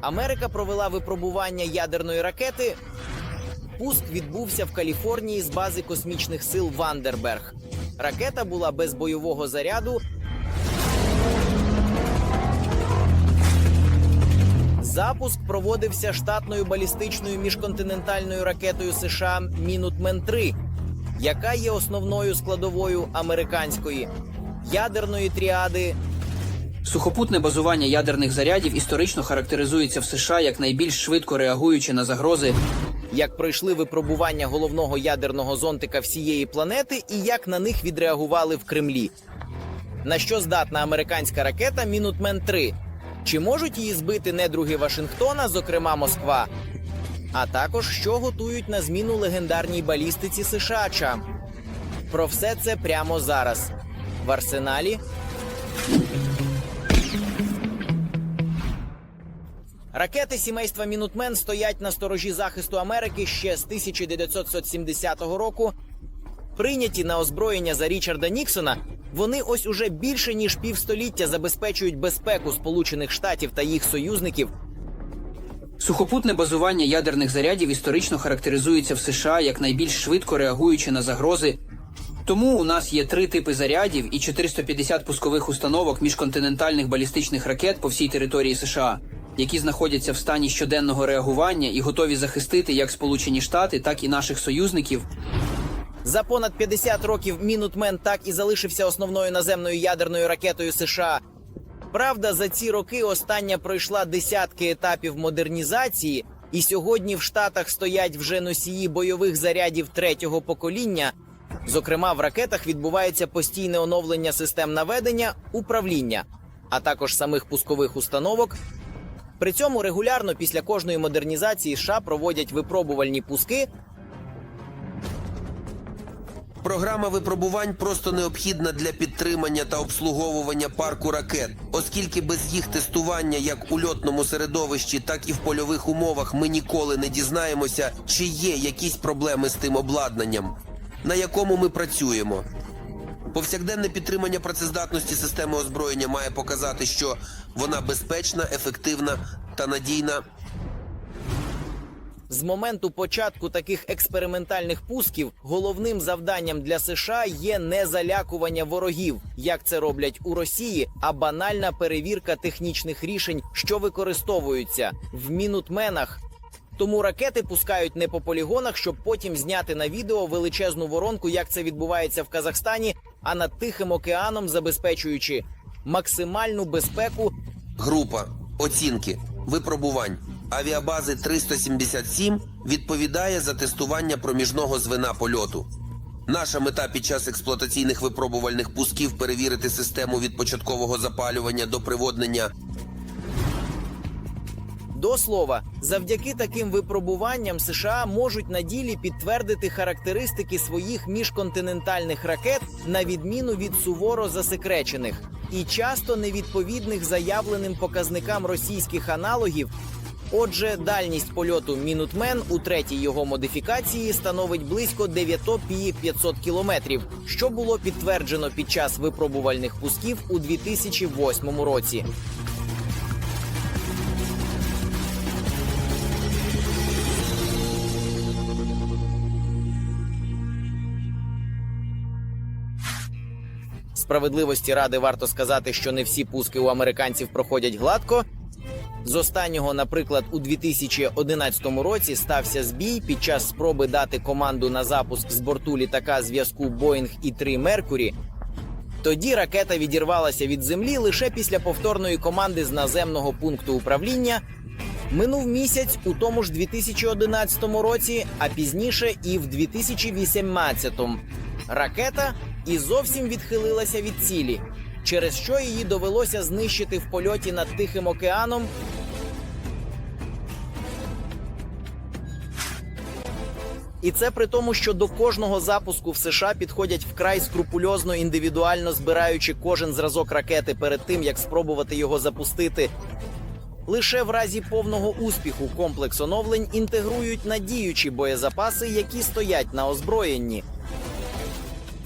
Америка провела випробування ядерної ракети. Пуск відбувся в Каліфорнії з бази космічних сил Вандерберг. Ракета була без бойового заряду. Запуск проводився штатною балістичною міжконтинентальною ракетою США Мінутмен 3 яка є основною складовою американської ядерної тріади Сухопутне базування ядерних зарядів історично характеризується в США як найбільш швидко реагуючи на загрози як пройшли випробування головного ядерного зонтика всієї планети і як на них відреагували в Кремлі. На що здатна американська ракета Мінутмен 3 Чи можуть її збити недруги Вашингтона, зокрема Москва? А також що готують на зміну легендарній балістиці США Чам? Про все це прямо зараз. В арсеналі Ракети сімейства Мінутмен стоять на сторожі захисту Америки ще з 1970 року. Прийняті на озброєння за Річарда Ніксона, вони ось уже більше ніж півстоліття забезпечують безпеку Сполучених Штатів та їх союзників. Сухопутне базування ядерних зарядів історично характеризується в США як найбільш швидко реагуючи на загрози. Тому у нас є три типи зарядів і 450 пускових установок міжконтинентальних балістичних ракет по всій території США, які знаходяться в стані щоденного реагування і готові захистити як Сполучені Штати, так і наших союзників. За понад 50 років Мінутмен так і залишився основною наземною ядерною ракетою США. Правда, за ці роки остання пройшла десятки етапів модернізації, і сьогодні в Штатах стоять вже носії бойових зарядів третього покоління. Зокрема, в ракетах відбувається постійне оновлення систем наведення, управління, а також самих пускових установок. При цьому регулярно після кожної модернізації США проводять випробувальні пуски, Програма випробувань просто необхідна для підтримання та обслуговування парку ракет, оскільки без їх тестування як у льотному середовищі, так і в польових умовах ми ніколи не дізнаємося, чи є якісь проблеми з тим обладнанням, на якому ми працюємо. Повсякденне підтримання працездатності системи озброєння має показати, що вона безпечна, ефективна та надійна З моменту початку таких експериментальних пусків головним завданням для США є не залякування ворогів, як це роблять у Росії, а банальна перевірка технічних рішень, що використовуються в мінутменах. Тому ракети пускають не по полігонах, щоб потім зняти на відео величезну воронку, як це відбувається в Казахстані, а над Тихим океаном забезпечуючи максимальну безпеку. Група. Оцінки. Випробувань. Авіабази 377 відповідає за тестування проміжного звена польоту. Наша мета під час експлуатаційних випробувальних пусків перевірити систему від початкового запалювання до приводнення До слова, завдяки таким випробуванням США можуть на ділі підтвердити характеристики своїх міжконтинентальних ракет на відміну від суворо засекречених і часто невідповідних заявленим показникам російських аналогів. Отже, дальність польоту Мінутмен у третій його модифікації становить близько 9 пі 500 кілометрів, що було підтверджено під час випробувальних пусків у 2008 році. Справедливості ради варто сказати, що не всі пуски у американців проходять гладко. З останнього, наприклад, у 2011 році стався збій під час спроби дати команду на запуск з борту літака зв'язку Boeing І-3 Mercury. Тоді ракета відірвалася від землі лише після повторної команди з наземного пункту управління. Минув місяць у тому ж 2011 році, а пізніше і в 2018. Ракета і зовсім відхилилася від цілі, через що її довелося знищити в польоті над Тихим океаном. І це при тому, що до кожного запуску в США підходять вкрай скрупульозно індивідуально збираючи кожен зразок ракети перед тим, як спробувати його запустити. Лише в разі повного успіху комплекс оновлень інтегрують надіючі боєзапаси, які стоять на озброєнні.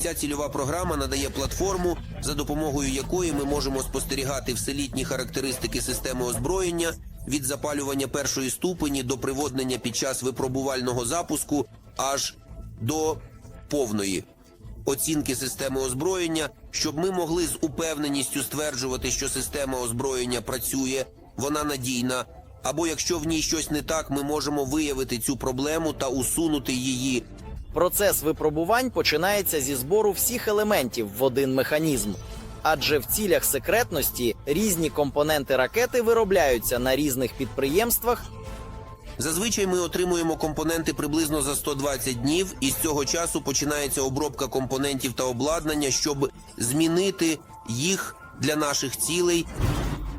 Ця цільова програма надає платформу, за допомогою якої ми можемо спостерігати вселітні характеристики системи озброєння від запалювання першої ступені до приводнення під час випробувального запуску аж до повної оцінки системи озброєння, щоб ми могли з упевненістю стверджувати, що система озброєння працює, вона надійна. Або якщо в ній щось не так, ми можемо виявити цю проблему та усунути її. Процес випробувань починається зі збору всіх елементів в один механізм. Адже в цілях секретності різні компоненти ракети виробляються на різних підприємствах Зазвичай ми отримуємо компоненти приблизно за 120 днів, і з цього часу починається обробка компонентів та обладнання, щоб змінити їх для наших цілей.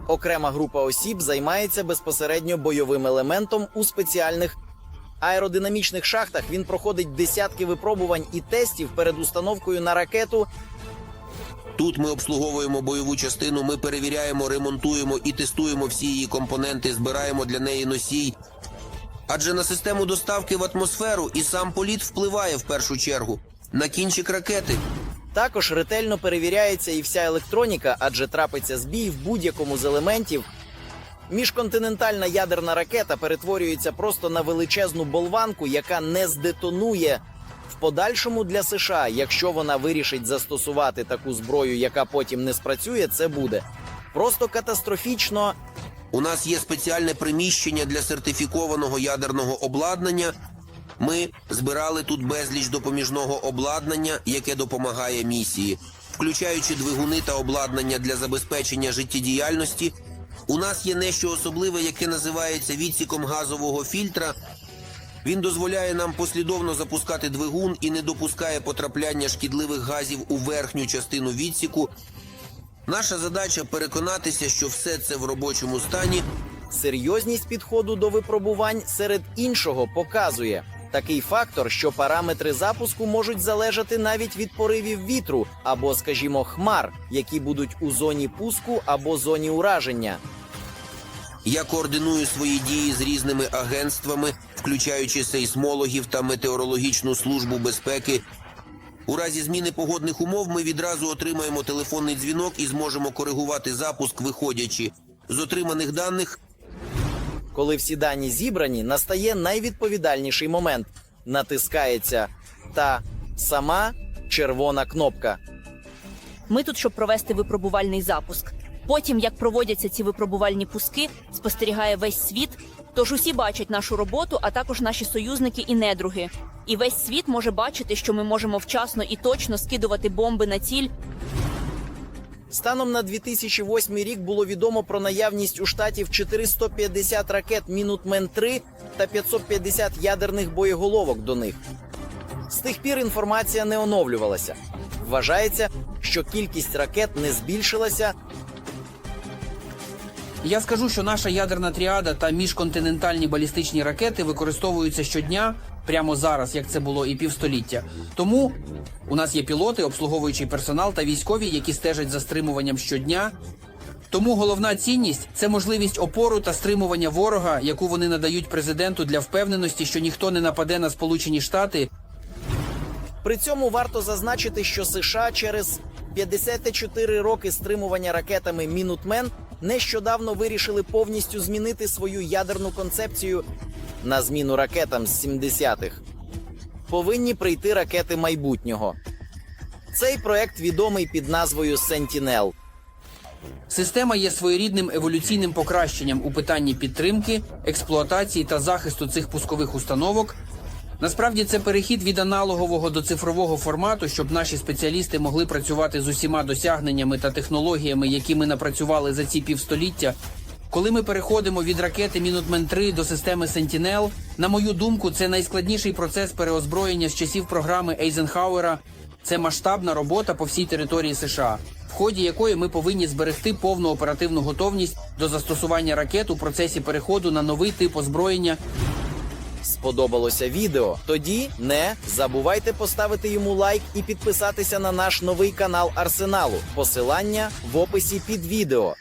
Окрема група осіб займається безпосередньо бойовим елементом у спеціальних аеродинамічних шахтах. Він проходить десятки випробувань і тестів перед установкою на ракету. Тут ми обслуговуємо бойову частину, ми перевіряємо, ремонтуємо і тестуємо всі її компоненти, збираємо для неї носій. Адже на систему доставки в атмосферу і сам політ впливає в першу чергу на кінчик ракети. Також ретельно перевіряється і вся електроніка, адже трапиться збій в будь-якому з елементів. Міжконтинентальна ядерна ракета перетворюється просто на величезну болванку, яка не здетонує в подальшому для США. Якщо вона вирішить застосувати таку зброю, яка потім не спрацює, це буде просто катастрофічно. У нас є спеціальне приміщення для сертифікованого ядерного обладнання. Ми збирали тут безліч допоміжного обладнання, яке допомагає місії, включаючи двигуни та обладнання для забезпечення життєдіяльності. У нас є дещо особливе, яке називається відсіком газового фільтра. Він дозволяє нам послідовно запускати двигун і не допускає потрапляння шкідливих газів у верхню частину відсіку. Наша задача переконатися, що все це в робочому стані Серйозність підходу до випробувань серед іншого показує такий фактор, що параметри запуску можуть залежати навіть від поривів вітру або, скажімо, хмар, які будуть у зоні пуску або зоні ураження. Я координую свої дії з різними агентствами, включаючи сейсмологів та метеорологічну службу безпеки. У разі зміни погодних умов ми відразу отримаємо телефонний дзвінок і зможемо коригувати запуск, виходячи з отриманих даних. Коли всі дані зібрані, настає найвідповідальніший момент: натискається та сама червона кнопка. Ми тут, щоб провести випробувальний запуск. Потім, як проводяться ці випробувальні пуски, спостерігає весь світ. Тож усі бачать нашу роботу, а також наші союзники і недруги. І весь світ може бачити, що ми можемо вчасно і точно скидувати бомби на ціль. Станом на 2008 рік було відомо про наявність у штатів 450 ракет Мінутмен 3 та 550 ядерних боєголовок до них. З тих пір інформація не оновлювалася. Вважається, що кількість ракет не збільшилася, Я скажу, що наша ядерна тріада та міжконтинентальні балістичні ракети використовуються щодня, прямо зараз, як це було і півстоліття. Тому у нас є пілоти, обслуговуючий персонал та військові, які стежать за стримуванням щодня. Тому головна цінність це можливість опору та стримування ворога, яку вони надають президенту для впевненості, що ніхто не нападе на Сполучені Штати При цьому варто зазначити, що США через 54 роки стримування ракетами Мінутмен нещодавно вирішили повністю змінити свою ядерну концепцію на зміну ракетам з 70-х. Повинні прийти ракети майбутнього. Цей проект відомий під назвою Sentinel. Система є своєрідним еволюційним покращенням у питанні підтримки, експлуатації та захисту цих пускових установок. Насправді це перехід від аналогового до цифрового формату, щоб наші спеціалісти могли працювати з усіма досягненнями та технологіями, які ми напрацювали за ці півстоліття. Коли ми переходимо від ракети Мінутмен 3 до системи Sentinel, на мою думку, це найскладніший процес переозброєння з часів програми Ейзенхауера. Це масштабна робота по всій території США, в ході якої ми повинні зберегти повну оперативну готовність до застосування ракет у процесі переходу на новий тип озброєння Сподобалося відео? Тоді не забувайте поставити йому лайк і підписатися на наш новий канал Арсеналу. Посилання в описі під відео.